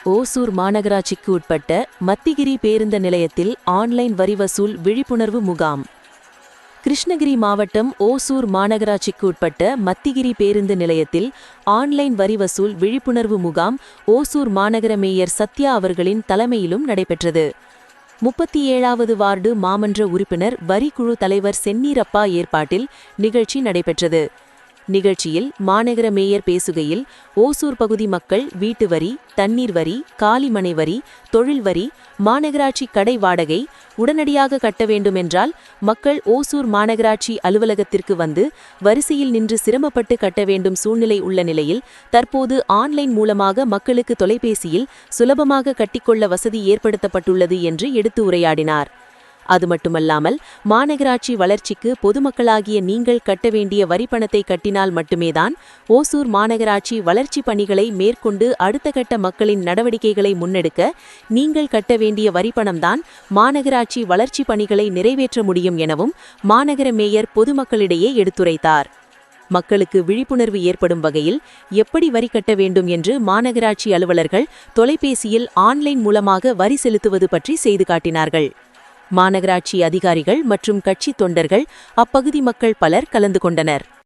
ஓசூர் மாநகராட்சிக்கு உட்பட்ட மத்திகிரி பேருந்து நிலையத்தில் ஆன்லைன் வரி வசூல் விழிப்புணர்வு முகாம். கிருஷ்ணகிரி மாவட்டம் ஓசூர் மாநகராட்சிக்கு உட்பட்ட மத்திகிரி பேருந்து நிலையத்தில் ஆன்லைன் வரி வசூல் விழிப்புணர்வு முகாம் ஓசூர் மாநகர மேயர் சத்யா அவர்களின் தலைமையிலும் நடைபெற்றது. முப்பத்தி ஏழாவது வார்டு மாமன்ற உறுப்பினர் வரிக்குழு தலைவர் சென்னீரப்பா ஏற்பாட்டில் நிகழ்ச்சி நடைபெற்றது. நிகழ்ச்சியில் மாநகர மேயர் பேசுகையில் ஓசூர் பகுதி மக்கள் வீட்டு வரி தண்ணீர் வரி காலிமனை வரி தொழில் வரி மாநகராட்சி கடை வாடகை உடனடியாக கட்ட வேண்டுமென்றால் மக்கள் ஓசூர் மாநகராட்சி அலுவலகத்திற்கு வந்து வரிசையில் நின்று சிரமப்பட்டு கட்ட வேண்டும் சூழ்நிலை உள்ள நிலையில் தற்போது ஆன்லைன் மூலமாக மக்களுக்கு தொலைபேசியில் சுலபமாக கட்டிக்கொள்ள வசதி ஏற்படுத்தப்பட்டுள்ளது என்று எடுத்து உரையாடினார். அது மட்டுமல்லாமல் மாநகராட்சி வளர்ச்சிக்கு பொதுமக்களாகிய நீங்கள் கட்ட வேண்டிய வரிப்பணத்தை கட்டினால் மட்டுமேதான் ஓசூர் மாநகராட்சி வளர்ச்சி பணிகளை மேற்கொண்டு அடுத்த கட்ட மக்களின் நடவடிக்கைகளை முன்னெடுக்க நீங்கள் கட்ட வேண்டிய வரிப்பணம்தான் மாநகராட்சி வளர்ச்சி பணிகளை நிறைவேற்ற முடியும் எனவும் மாநகர மேயர் பொதுமக்களிடையே எடுத்துரைத்தார். மக்களுக்கு விழிப்புணர்வு ஏற்படும் வகையில் எப்படி வரி கட்ட வேண்டும் என்று மாநகராட்சி அலுவலர்கள் தொலைபேசியில் ஆன்லைன் மூலமாக வரி செலுத்துவது பற்றி செய்து காட்டினார்கள். மாநகராட்சி அதிகாரிகள் மற்றும் கட்சி தொண்டர்கள் அப்பகுதி மக்கள் பலர் கலந்து கொண்டனர்.